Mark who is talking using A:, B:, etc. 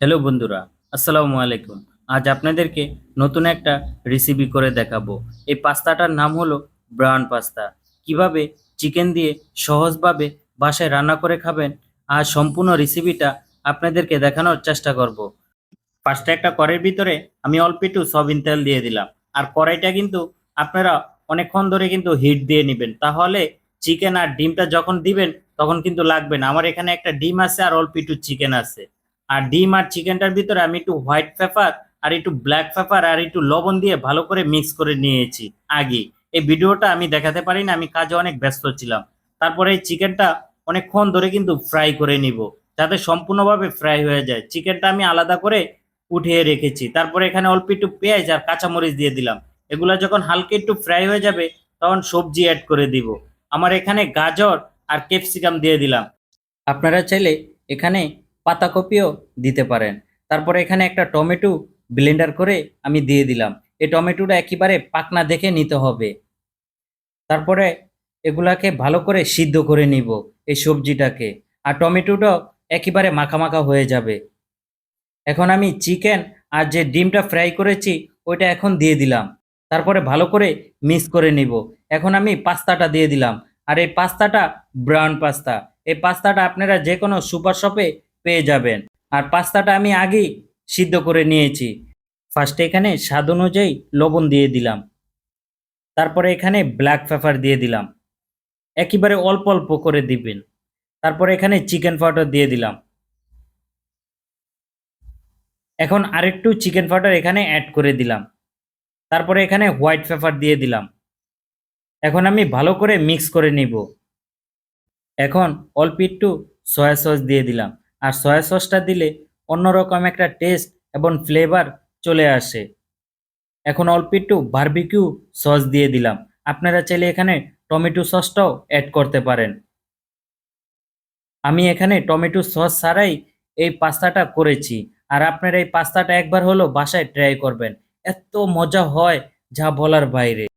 A: Hello বন্ধুরা, আসসালামু আলাইকুম। আজ আপনাদেরকে নতুন একটা রেসিপি করে দেখাবো। এই পাস্তাটার নাম হলো ব্রাউন পাস্তা কীভাবে চিকেন দিয়ে সহজভাবে বাসায় রান্না করে খাবেন, আর সম্পূর্ণ রেসিপিটা আপনাদেরকে দেখানোর চেষ্টা করব। ফার্স্টে একটা কড়াইয়ের ভিতরে আমি অল্প একটু সয়াবিন তেল দিয়ে দিলাম। আর কড়াইটা কিন্তু আপনারা অনেকক্ষণ ধরে কিন্তু হিট দিয়ে নেবেন। তাহলে চিকেন আর ডিমটা যখন দিবেন, তখন কিন্তু লাগবে না। আমার এখানে একটা ডিম আছে আর অল্প একটু চিকেন আছে। আর ডিম আর চিকেনটার ভিতরে আমি একটু হোয়াইট পেপার আর একটু ব্ল্যাক পেপার আর একটু লবণ দিয়ে ভালো করে মিক্স করে নিয়েছি আগে। এই ভিডিওটা আমি দেখাতে পারি না, আমি কাজে অনেক ব্যস্ত ছিলাম। তারপরে এই চিকেনটা অনেকক্ষণ ধরে কিন্তু ফ্রাই করে নিব, যাতে সম্পূর্ণভাবে ফ্রাই হয়ে যায়। চিকেনটা আমি আলাদা করে উঠিয়ে রেখেছি। তারপরে এখানে অল্প একটু পেঁয়াজ আর কাঁচামরিচ দিয়ে দিলাম। এগুলো যখন হালকা একটু ফ্রাই হয়ে যাবে, তখন সবজি অ্যাড করে দিব। আমার এখানে গাজর আর ক্যাপসিকাম দিয়ে দিলাম। আপনারা চাইলে এখানে পাতাকপিও দিতে পারেন। তারপরে এখানে একটা টমেটো ব্লেন্ডার করে আমি দিয়ে দিলাম। এই টমেটোটা একেবারে পাকনা দেখে নিতে হবে। তারপরে এগুলাকে ভালো করে সিদ্ধ করে নিব এই সবজিটাকে। আর টমেটোটাও একেবারে মাখা মাখা হয়ে যাবে। এখন আমি চিকেন আর যে ডিমটা ফ্রাই করেছি, ওইটা এখন দিয়ে দিলাম। তারপরে ভালো করে মিক্স করে নিব। এখন আমি পাস্তাটা দিয়ে দিলাম। আর এই পাস্তাটা ব্রাউন পাস্তা। এই পাস্তাটা আপনারা যে কোনো সুপার শপে পেয়ে যাবেন। আর পাস্তাটা আমি আগেই সিদ্ধ করে নিয়েছি। ফার্স্টে এখানে স্বাদ অনুযায়ী লবণ দিয়ে দিলাম। তারপরে এখানে ব্ল্যাক পেপার দিয়ে দিলাম। একেবারে অল্প অল্প করে দিবেন। তারপরে এখানে চিকেন পাউডার দিয়ে দিলাম। এখন আরেকটু চিকেন পাউডার এখানে অ্যাড করে দিলাম। তারপরে এখানে হোয়াইট পেপার দিয়ে দিলাম। এখন আমি ভালো করে মিক্স করে নিব। এখন অল্প একটু সয়া সস দিয়ে দিলাম। আর সয়া সসটা দিলে অন্যরকম একটা টেস্ট এবং ফ্লেভার চলে আসে। এখন অল্প একটু বারবিকিউ সস দিয়ে দিলাম। আপনারা চাইলে এখানে টমেটো সসটাও অ্যাড করতে পারেন। আমি এখানে টমেটো সস ছাড়াই এই পাস্তাটা করেছি। আর আপনারা এই পাস্তাটা একবার হলো বাসায় ট্রাই করবেন। এত মজা হয় যা বলার বাইরে।